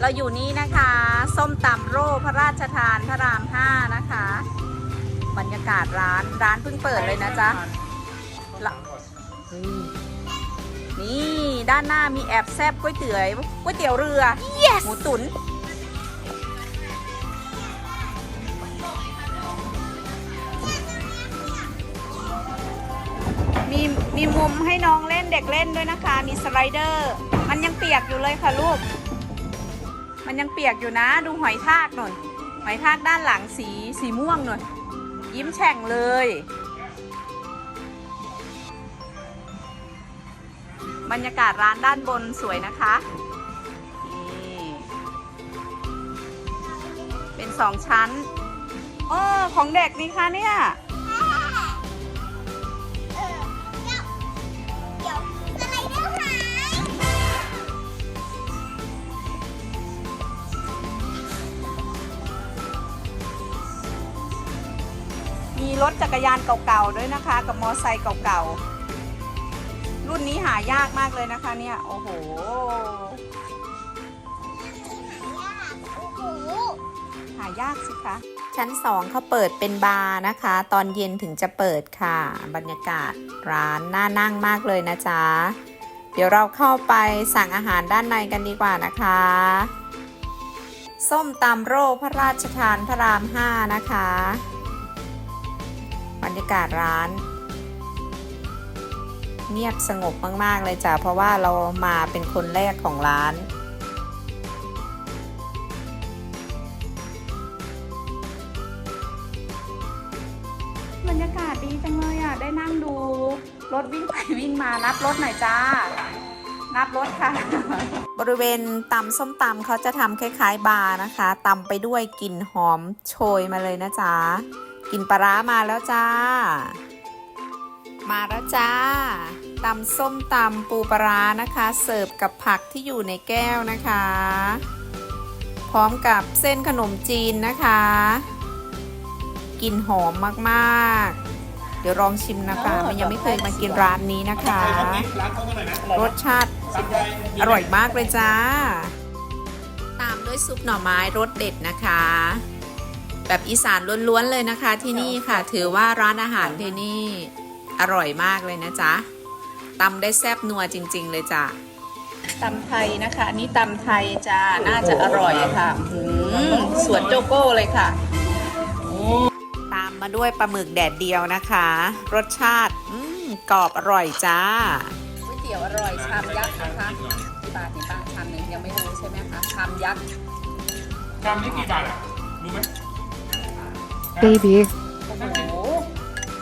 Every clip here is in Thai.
เราอยู่นี่นะคะ ส้มตำโร่พระราชทานพระรามห้านะคะ บรรยากาศร้านร้านเพิ่งเปิดเลยนะจ๊ะละนี่ด้านหน้ามีแอบแซบก๋วยเตี๋ยวก๋วยเตี๋ยวเรือหมูตุ๋นมีมีมุมให้น้องเล่นเด็กเล่นด้วยนะคะ มีสไลเดอร์ มันยังเปียกอยู่เลยค่ะลูก มันยังเปียกอยู่นะ ดูหอยทากหน่อยหอยทากด้านหลังสีสีม่วงหน่อยยิ้มแฉ่งเลย บรรยากาศร้านด้านบนสวยนะคะนี่เป็นสองชั้นเออของเด็กนี่คะเนี่ย มีรถจักรยานเก่าๆด้วยนะคะ กับมอไซค์เก่าๆ รุ่นนี้หายากมากเลยนะคะเนี่ย โอ้โหหหายากสิคะชั้นสองเขาเปิดเป็นบาร์นะคะ ตอนเย็นถึงจะเปิดค่ะ บรรยากาศร้านน่านั่งมากเลยนะจ๊ะ เดี๋ยวเราเข้าไปสั่งอาหารด้านในกันดีกว่านะคะ ส้มตำโร่พระราชทานพระรามห้านะคะ บรรยากาศร้าน เงียบสงบมาก ๆ เลยจ้ะเพราะว่าเรามาเป็นคนแรกของร้านบรรยากาศดีจังเลยอะ ได้นั่งดู รถวิ่งไปวิ่งมานับรถหน่อยจ้า นับรถค่ะ บริเวณตำส้มตำเขาจะทำคล้าย ๆ บาร์นะคะตำไปด้วยกลิ่นหอมโชยมาเลยนะจ๊ะ กินปลาร้ามาแล้วจ้า มาแล้วจ้าตำส้มตำปูปลาร้านะคะ เสิร์ฟกับผักที่อยู่ในแก้วนะคะ พร้อมกับเส้นขนมจีนนะคะกลิ่นหอมมากๆ เดี๋ยวลองชิมนะคะมันยังไม่เคยมากินร้านนี้นะคะ รสชาติอร่อยมากเลยจ้า ตามด้วยซุปหน่อไม้รสเด็ดนะคะ แบบอีสานล้วนๆเลยนะคะ ที่นี่ค่ะ ถือว่าร้านอาหารที่นี่อร่อยมากเลยนะจ๊ะตำได้แซ่บนัวจริง ๆ เลยจ้ะตำไทยนะคะอันนี้ตำไทยจ้าน่าจะอร่อยค่ะอืมสวนโจโก้เลยค่ะตามมาด้วยปลาหมึกแดดเดียวนะคะ รสชาติอืมกรอบอร่อยจ้าก๋วยเตี๋ยวอร่อยชามยักษ์นะคะกี่บาทนี่ป้าชามหนึ่งยังไม่รู้ใช่ไหมคะชามยักษ์กรัมนี่กี่บาทอะรู้ไหม baby โอ้โห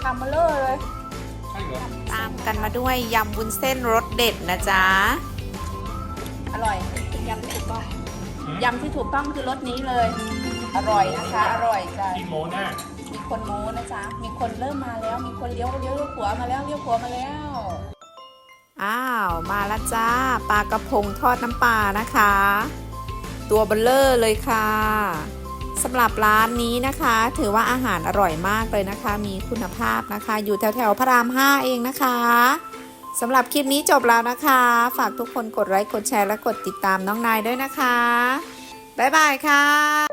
ชามเบลอเลย ใช่เหรอตามกันมาด้วยยำวุ้นเส้นรสเด็ดนะจ๊ะ อร่อยยำที่ถูกต้องยำที่ถูกต้องคือรสนี้เลย อร่อยนะคะ อร่อยจ้ะกินโมแน่มีคนโม้นะจ๊ะ มีคนเริ่มมาแล้ว มีคนเลี้ยวเลี้ยวเลี้ยวขวามาแล้วเลี้ยวขวามาแล้ว อ้าว มาแล้วจ้าปลากระพงทอดน้ำปลานะคะ ตัวเบลเลอร์เลยค่ะ สำหรับร้านนี้นะคะ ถือว่าอาหารอร่อยมากเลยนะคะ มีคุณภาพนะคะ อยู่แถวแถวๆพระราม 5 เองนะคะสำหรับคลิปนี้จบแล้วนะคะ ฝากทุกคนกดไลค์กดแชร์และกดติดตามน้องนายด้วยนะคะ บ๊ายบายค่ะ